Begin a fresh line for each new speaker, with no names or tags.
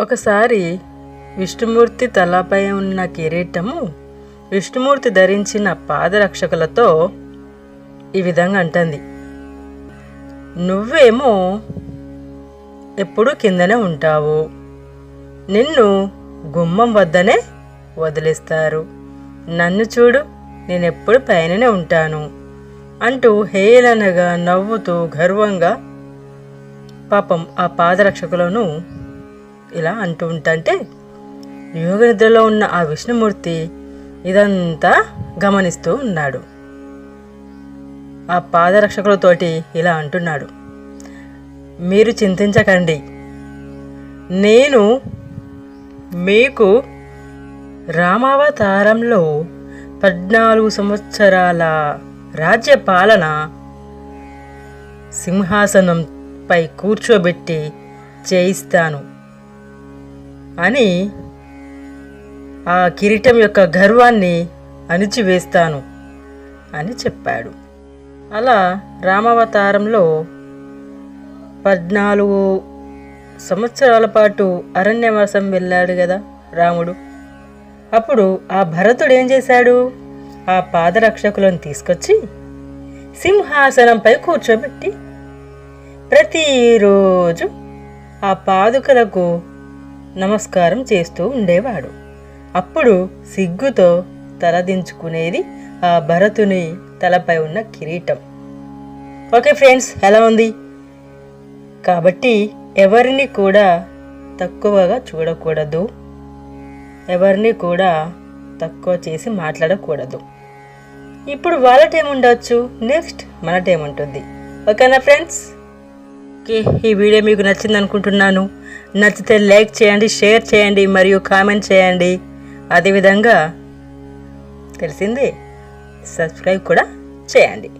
ఒకసారి విష్ణుమూర్తి తలపై ఉన్న కిరీటము విష్ణుమూర్తి ధరించిన పాదరక్షకులతో ఈ విధంగా అంటుంది. నువ్వేమో ఎప్పుడు కిందనే ఉంటావు. నిన్ను గుమ్మం వద్దనే వదిలేస్తారు. నన్ను చూడు నేను ఎప్పుడు పైననే ఉంటాను అంటూ హేళనగా నవ్వుతూ గర్వంగా పాపం ఆ పాదరక్షకులను ఇలా అంటూ ఉంటంటే యోగ నిద్రలో ఉన్న ఆ విష్ణుమూర్తి ఇదంతా గమనిస్తూ ఉన్నాడు. ఆ పాదరక్షకులతోటి ఇలా అంటున్నాడు. మీరు చింతించకండి. నేను మీకు రామావతారంలో పద్నాలుగు సంవత్సరాల రాజ్య పాలన సింహాసనంపై కూర్చోబెట్టి చేయిస్తాను. అని ఆ కిరీటం యొక్క గర్వాన్ని అణిచివేస్తాను అని చెప్పాడు. అలా రామావతారంలో పద్నాలుగు సంవత్సరాల పాటు అరణ్యవాసం వెళ్ళాడు కదా రాముడు. అప్పుడు ఆ భరతుడు ఏం చేశాడు? ఆ పాదరక్షకులను తీసుకొచ్చి సింహాసనంపై కూర్చోబెట్టి ప్రతిరోజు ఆ పాదుకలకు నమస్కారం చేస్తూ ఉండేవాడు. అప్పుడు సిగ్గుతో తలదించుకునేది ఆ భరతుని తలపై ఉన్న కిరీటం. ఓకే ఫ్రెండ్స్ ఎలా ఉంది? కాబట్టి ఎవరిని కూడా తక్కువగా చూడకూడదు. ఎవరిని కూడా తక్కువ చేసి మాట్లాడకూడదు. ఇప్పుడు వాళ్ళ టైం ఉండొచ్చు. నెక్స్ట్ మన టైం ఉంటుంది. ఓకేనా ఫ్రెండ్స్? ఓకే ఈ వీడియో మీకు నచ్చింది అనుకుంటున్నాను. నచ్చితే లైక్ చేయండి షేర్ చేయండి మరియు కామెంట్ చేయండి. అదేవిధంగా తెలిసింది సబ్స్క్రైబ్ కూడా చేయండి.